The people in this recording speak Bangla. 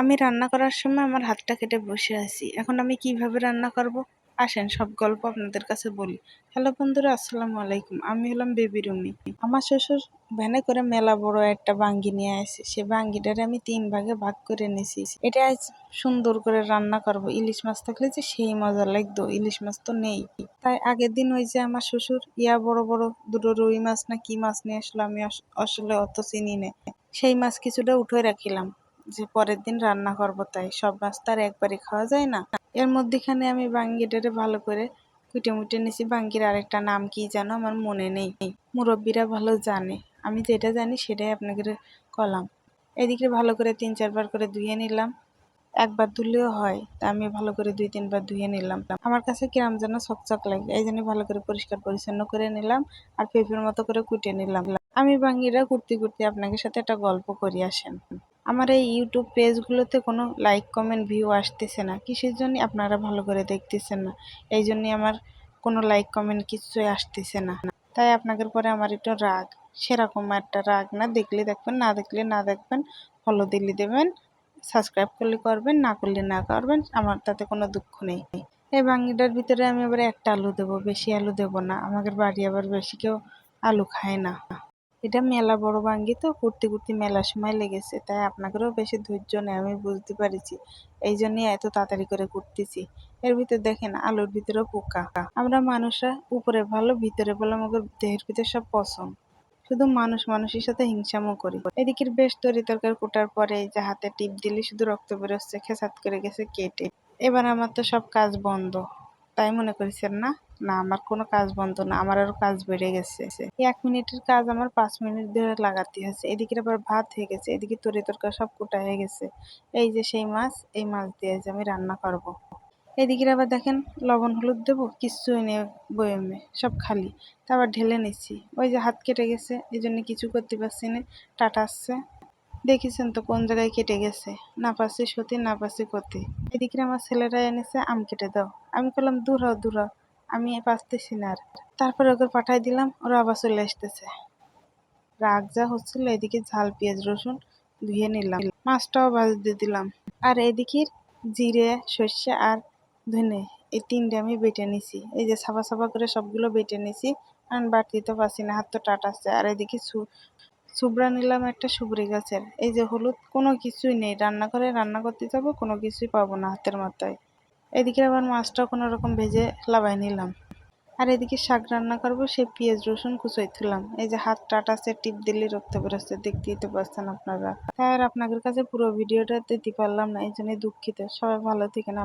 আমি রান্না করার সময় আমার হাতটা কেটে বসে আছি। এখন আমি কীভাবে রান্না করব? আসেন, সব গল্প আপনাদের কাছে বলি। হ্যালো বন্ধুরা, আসসালামু আলাইকুম। আমি হলাম বেবি রুমি। আমার শ্বশুর ভ্যানে করে মেলা বড় একটা বাঙ্গি নিয়ে আসে। সে বাঙ্গিটারে আমি তিন ভাগে ভাগ করে নিছি এটা আজ সুন্দর করে রান্না করব। ইলিশ মাছ থাকলে যে সেই মজা লাগতো। ইলিশ মাছ তো নেই। তাই আগের দিন ওই যে আমার শ্বশুর, ইয়া বড় বড় দুটো রুই মাছ না কি মাছ নিয়ে আসলো আমি আসলে অত চিনি না। সেই মাছ কিছুটা উঠে রাখিলাম। যে পরের দিন রান্না করব তাই। সব মাছ আর একবারে খাওয়া যায় না। এর মধ্যেখানে আমি বাঙ্গিটারে ভালো করে কুটে মুটে নিছি। বাঙ্গির আরেকটা নাম কি জানো আমার মনে নেই। মুরব্বীরা ভালো জানে। আমি যেটা জানি সেটাই আপনাকে কলাম। এদিকে ভালো করে তিন চারবার করে ধুয়ে নিলাম। একবার ধুলেও হয়, তা আমি ভালো করে দুই তিনবার ধুয়ে নিলাম। আমার কাছে কিরাম যেন চকচক লাগে, এই জন্য ভালো করে পরিষ্কার পরিচ্ছন্ন করে নিলাম আর পেঁপের মতো করে কুটে নিলাম। আমি বাঙ্গিরা কুর্তি কুর্তি আপনাদের সাথে একটা গল্প করি, আসেন। আমার এই ইউটিউব পেজগুলোতে কোনো লাইক কমেন্ট ভিউ আসতেছে না। কিসের জন্য আপনারা ভালো করে দেখতেছেন না? এই জন্যই আমার কোনো লাইক কমেন্ট কিছুই আসতেছে না। তাই আপনাদের পরে আমার একটু রাগ। সেরকম একটা রাগ না। দেখলে দেখবেন, না দেখলে না দেখবেন ফলো দিলে দেবেন সাবস্ক্রাইব করলে করবেন, না করলে না করবেন, আমার তাতে কোনো দুঃখ নেই। এই বাঙ্গিটার ভিতরে আমি আবার একটা আলু দেবো। বেশি আলু দেবো না। আমাদের বাড়ি আবার বেশি কেউ আলু খায় না। এটা মেলা বড় বাঙ্গি তো করতে করতে মেলা সময় লেগেছে, তাই আপনাদেরও বেশি ধৈর্য নেই, আমি বুঝতে পারছি। এই জন্যই এত তাড়াতাড়ি করে করতেছি এর ভিতর দেখেন, আলুর ভিতরেও পোকা। আমরা মানুষরা উপরে ভালো, ভিতরে ভালো, আমাদের দেহের ভিতরে সব পছন্দ শুধু মানুষ মানুষের সাথে হিংসামও করি। এদিকে বেশ তরি তরকারি কোটার পরে যে হাতে টিপ দিলে শুধু রক্ত বেরোচ্ছে খেসাত করে গেছে, কেটে। এবার আমার তো সব কাজ বন্ধ। তাই মনে করেছেন না? না, আমার কোনো কাজ বন্ধ না, আমার আরও কাজ বেড়ে গেছে। এক মিনিটের কাজ আমার পাঁচ মিনিট ধরে লাগাতে হচ্ছে এদিকে আবার ভাত হয়ে গেছে, এদিকে তরি তরকারি সব কোটা হয়ে গেছে। এই যে সেই মাছ, এই মাছ দিয়ে যে আমি রান্না করব। এদিকে আবার দেখেন, লবণ হলুদ দেবো কিচ্ছুই নেই বয়মে, সব খালি। তারপর ঢেলে নিচ্ছি ওই যে হাত কেটে গেছে, এই জন্য কিছু করতে পারছি না টাটাচ্ছে দেখেছেন তো কোন জায়গায় কেটে গেছে, না পাচ্ছি সত্যি না পাচ্ছি করতে এদিকে আমার ছেলেরা এনেছে, আম কেটে দাও। আমি বললাম, দূর হও দূর হও। আমি পারতেছি না আর। তারপরে ওকে পাঠাই দিলাম, ওরা আবার চলে আসতেছে। রাগ যা হচ্ছিল, এদিকে ঝাল, পেঁয়াজ, রসুন ধুয়ে নিলাম। মাছটাও ভাজতে দিলাম। আর এদিকে জিরে, সর্ষে আর ধনে, এই তিনটে আমি বেটে নিছি। এই যে সাফা সাফা করে সবগুলো বেটে নিছি, আর বাটিতে পারছি না হাত তো টাটাচ্ছে আর এদিকে সু, সুবড়া নিলাম একটা সুবরি গাছের। এই যে হলুদ, কোনো কিছুই নেই। রান্না করে রান্না করতে যাব, কোনো কিছুই পাবো না হাতের মাথায়। এদিকে আবার মাছটা কোনো রকম ভেজে লাবাই নিলাম। আর এদিকে শাক রান্না করব সে পেঁয়াজ, রসুন কুচাই তুলাম এই যে হাত টাটাছে টিপ দিলে রক্ত বেরোচ্ছে, দেখতেই তো পারছেন আপনারা। তাই আর আপনাদের কাছে পুরো ভিডিওটা দিতে পারলাম না, এই জন্যই দুঃখিত। সবাই ভালো থেকে না